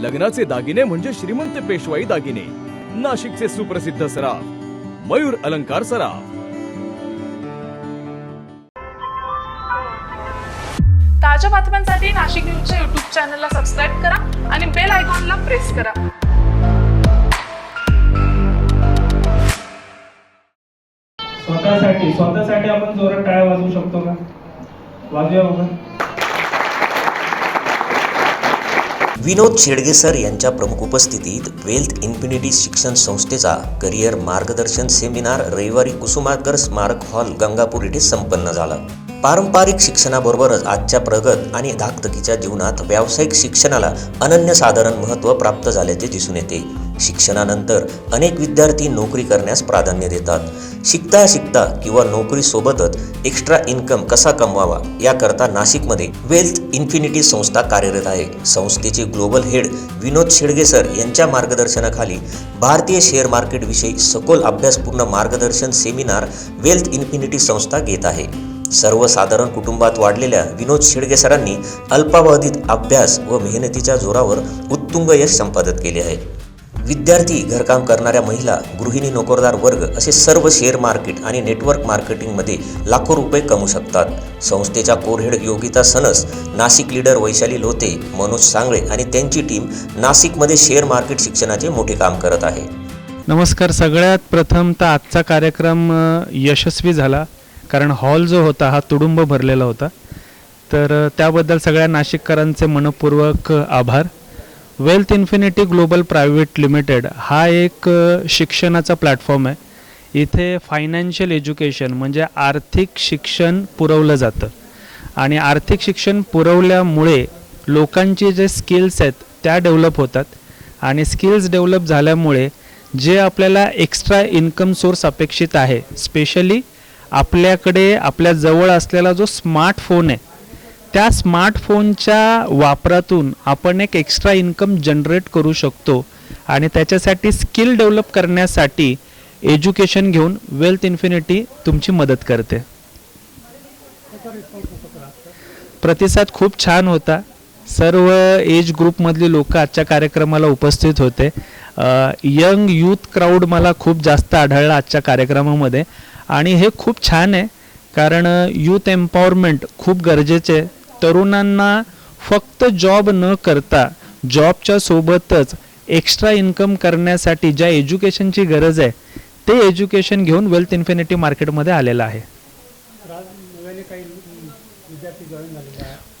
लग्नाचे दागिने म्हणजे श्रीमंत पेशवाई दागिने. नाशिकचे सुप्रसिद्ध सराफ मयूर अलंकार सराफ. ताज्या बातम्यांसाठी नाशिक न्यूजच्या युट्यूब चॅनलला सबस्क्राईब करा आणि बेल आयकॉनला प्रेस करा. स्वतःसाठी स्वतःसाठी आपण जोरात टाळ्या वाजवू शकतो का? वाजूया बघा विनोद शेडगे सर यांच्या प्रमुख उपस्थितीत वेल्थ इन्फिनिटी शिक्षण संस्थेचा करिअर मार्गदर्शन सेमिनार रविवारी कुसुमाकर स्मारक हॉल गंगापूर येथे संपन्न झाला. पारंपरिक शिक्षणाबरोबरच आजच्या प्रगत आणि धाकधकीच्या जीवनात व्यावसायिक शिक्षणाला अनन्यसाधारण महत्त्व प्राप्त झाल्याचे दिसून येते. शिक्षणानंतर अनेक विद्यार्थी नोकरी करण्यास प्राधान्य देतात. शिकता शिकता किंवा नोकरीसोबतच एक्स्ट्रा इन्कम कसा कमवावा याकरता नाशिकमध्ये वेल्थ इन्फिनिटी संस्था कार्यरत आहे. संस्थेचे global head Vinod Shedge sir यांच्या मार्गदर्शनाखाली भारतीय शेअर मार्केटविषयी सखोल अभ्यासपूर्ण मार्गदर्शन सेमिनार वेल्थ इन्फिनिटी संस्था घेत आहे. सर्वसाधारण कुटुंबात वाढलेल्या विनोद शेडगे सरांनी अल्पावधीत अभ्यास व मेहनतीच्या जोरावर उत्तुंग यश संपादित केले आहे. विद्यार्थी घरकाम करणाऱ्या महिला गृहिणी नोकरदार वर्ग असे सर्व शेअर मार्केट आणि नेटवर्क मार्केटिंगमध्ये लाखो रुपये कमवू शकतात. संस्थेच्या core head Yogita Sanas Nashik leader Vaishali Lote Manoj Sangle आणि त्यांची टीम नाशिकमध्ये शेअर मार्केट शिक्षणाचे मोठे काम करत आहे. नमस्कार सगळ्यात प्रथम तर आजचा कार्यक्रम यशस्वी झाला. कारण हॉल जो होता हा तुडुंब भरलेला होता. तर त्याबद्दल सगळ्या नाशिककरांचे मनपूर्वक आभार. Wealth infinity global private limited हा एक शिक्षणाचा प्लॅटफॉर्म आहे. इथे फायनान्शियल एज्युकेशन म्हणजे आर्थिक शिक्षण पुरवलं जातं. आणि आर्थिक शिक्षण पुरवल्यामुळे लोकांचे जे स्किल्स आहेत त्या डेव्हलप होतात. आणि स्किल्स डेव्हलप झाल्यामुळे जे आपल्याला एक्स्ट्रा इन्कम सोर्स अपेक्षित आहे स्पेशली आपल्याकडे आपल्या जवळ असलेला जो स्मार्टफोन आहे त्या स्मार्टफोनच्या वापरातून आपण एक एक्स्ट्रा इन्कम जनरेट करू शकतो आणि त्याच्यासाठी स्किल डेव्हलप करण्यासाठी एज्युकेशन घेऊन वेल्थ इन्फिनिटी तुमची मदत करते. प्रतिसाद खूप छान होता. सर्व एज ग्रुपमधली लोक आजच्या कार्यक्रमाला उपस्थित होते. यंग यूथ क्राऊड मला खूप जास्त आढळला आजच्या कार्यक्रमामध्ये. आणि हे खूप छान आहे कारण यूथ एम्पॉवरमेंट खूप गरजेचे आहे. तरुणांना फक्त जॉब न करता जॉबच्या सोबतच एक्स्ट्रा इन्कम करण्यासाठी ज्या एज्युकेशनची गरज आहे ते एज्युकेशन घेऊन वेल्थ इन्फिनिटी मार्केटमध्ये आलेलं आहे.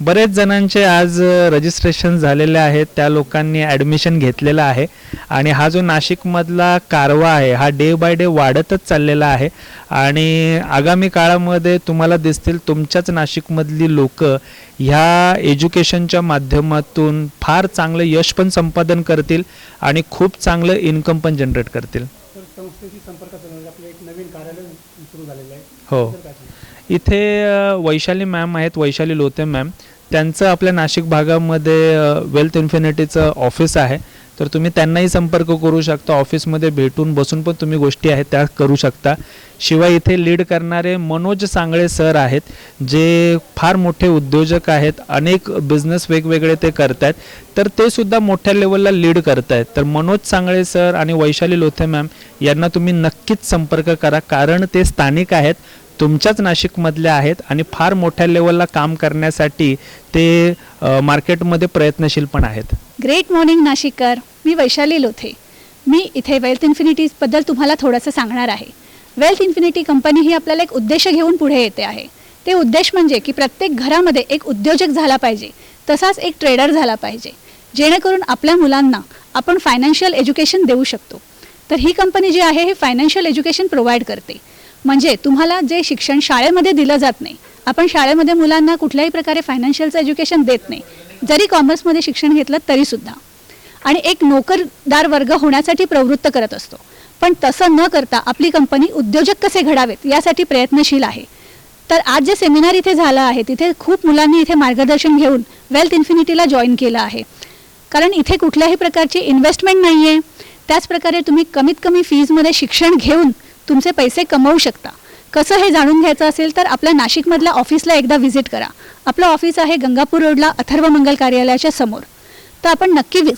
बरेच जणांचे आज रजिस्ट्रेशन झालेले आहेत त्या लोकांनी ॲडमिशन घेतलेलं आहे. आणि हा जो नाशिकमधला कारवा आहे हा डे बाय डे वाढतच चाललेला आहे. आणि आगामी काळामध्ये तुम्हाला दिसतील तुमच्याच नाशिकमधली लोक ह्या एज्युकेशनच्या माध्यमातून फार चांगलं यश पण संपादन करतील आणि खूप चांगलं इन्कम पण जनरेट करतील. आहे. हो. इथे वैशाली मॅम आहेत वैशाली लोते मॅम. त्यांचं आपल्या नाशिक भागामध्ये वेल्थ इन्फिनिटीचं ऑफिस आहे. तर तुम्ही त्यांनाही संपर्क करू शकता ऑफिसमध्ये भेटून बसून पण तुम्ही गोष्टी आहेत त्या करू शकता. शिवाय इथे लीड करणारे मनोज सांगळे सर आहेत जे फार मोठे उद्योजक आहेत अनेक बिझनेस वेगवेगळे ते करत आहेत तर ते सुद्धा मोठ्या लेवलला लीड करत आहेत तर मनोज सांगळे सर आणि वैशाली लोथे मॅम यांना तुम्ही नक्कीच संपर्क करा कारण ते स्थानिक आहेत तुमच्याच नाशिकमधल्या आहेत आणि फार मोठ्या लेवलला काम करण्यासाठी ते मार्केटमध्ये प्रयत्नशील पण आहेत. ग्रेट मॉर्निंग नाशिककर मी वैशाली लोथे. मी इथे वेल्थ इन्फिनिटीजबद्दल तुम्हाला थोडंसं सांगणार आहे. वेल्थ इन्फिनिटी कंपनी ही आपल्याला एक उद्देश घेऊन पुढे येते आहे. ते उद्देश म्हणजे की प्रत्येक घरामध्ये एक उद्योजक झाला पाहिजे. तसाच एक ट्रेडर झाला पाहिजे. जेणेकरून आपल्या मुलांना आपण फायनान्शियल एज्युकेशन देऊ शकतो. तर ही कंपनी जी आहे हे फायनान्शियल एज्युकेशन प्रोव्हाइड करते. म्हणजे तुम्हाला जे शिक्षण शाळेमध्ये दिलं जात नाही आपण शाळेमध्ये मुलांना कुठल्याही प्रकारे फायनान्शियलचं एज्युकेशन देत नाही. जरी कॉमर्समध्ये शिक्षण घेतलं तरीसुद्धा. आणि एक नोकरदार वर्ग होण्यासाठी प्रवृत्त करत असतो. पण तसं न करता आपली कंपनी उद्योजक कसे घडावेत यासाठी प्रयत्नशील आहे. तर आज जे सेमिनार इथे झालं आहे तिथे खूप मुलांनी इथे मार्गदर्शन घेऊन वेल्थ इन्फिनिटीला जॉईन केलं आहे. कारण इथे कुठल्याही प्रकारची इन्व्हेस्टमेंट नाही आहे त्याचप्रकारे तुम्ही कमीत कमी फीजमध्ये शिक्षण घेऊन तुमचे पैसे कमवू शकता. कसं हे जाणून घ्यायचं असेल तर आपल्या नाशिकमधल्या ऑफिसला एकदा व्हिजिट करा. आपलं ऑफिस आहे गंगापूर रोडला अथर्व मंगल कार्यालयाच्या समोर. तर आपण नक्की वि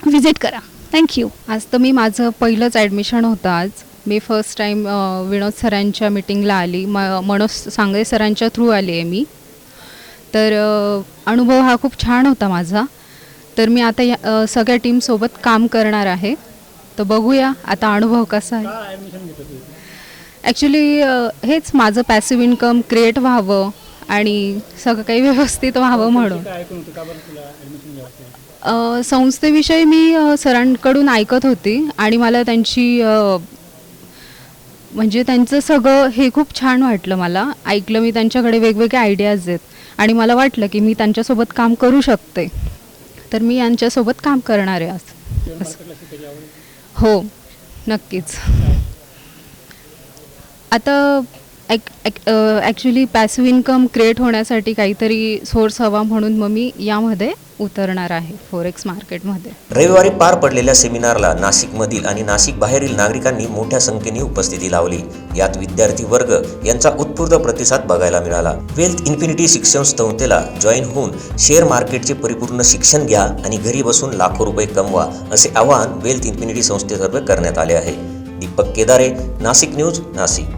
व्हिजिट करा. थँक्यू आज तर मी माझं पहिलंच ॲडमिशन होतं आज. मी फर्स्ट टाईम विनोद सरांच्या मीटिंगला आली. म मनोज सांगळे सरांच्या थ्रू आली आहे मी. तर अनुभव हा खूप छान होता माझा. तर मी आता या सगळ्या टीमसोबत काम करणार आहे. तर बघूया आता अनुभव कसा आहे. ॲक्च्युली हेच माझं पॅसिव्ह इन्कम क्रिएट व्हावं आणि सगळं काही व्यवस्थित व्हावं म्हणून. संस्थेविषयी मी सरांकडून ऐकत होती आणि मला त्यांची म्हणजे त्यांचं सगळं हे खूप छान वाटलं मला. ऐकलं मी त्यांच्याकडे वेगवेगळे आयडियाज आहेत आणि मला वाटलं की मी त्यांच्यासोबत काम करू शकते. तर मी यांच्यासोबत काम करणार आहे आज. असं. हो नक्कीच. आता ac actually passive income create होण्यासाठी काहीतरी सोर्स हवा म्हणून मग मी यामध्ये उतरणार आहे फोरेक्स मार्केटमध्ये रविवारी पार पडलेल्या सेमिनारला नाशिकमधील आणि नाशिक बाहेरील नागरिकांनी मोठ्या संख्येने उपस्थिती लावली. यात विद्यार्थी वर्ग यांचा उत्स्फूर्त प्रतिसाद बघायला मिळाला. वेल्थ इन्फिनिटी शिक्षण संस्थेला जॉईन होऊन शेअर मार्केटचे परिपूर्ण शिक्षण घ्या आणि घरी बसून लाखो रुपये कमवा असे आवाहन वेल्थ इन्फिनिटी संस्थेतर्फे करण्यात आले आहे. दीपक केदारे नाशिक न्यूज नाशिक.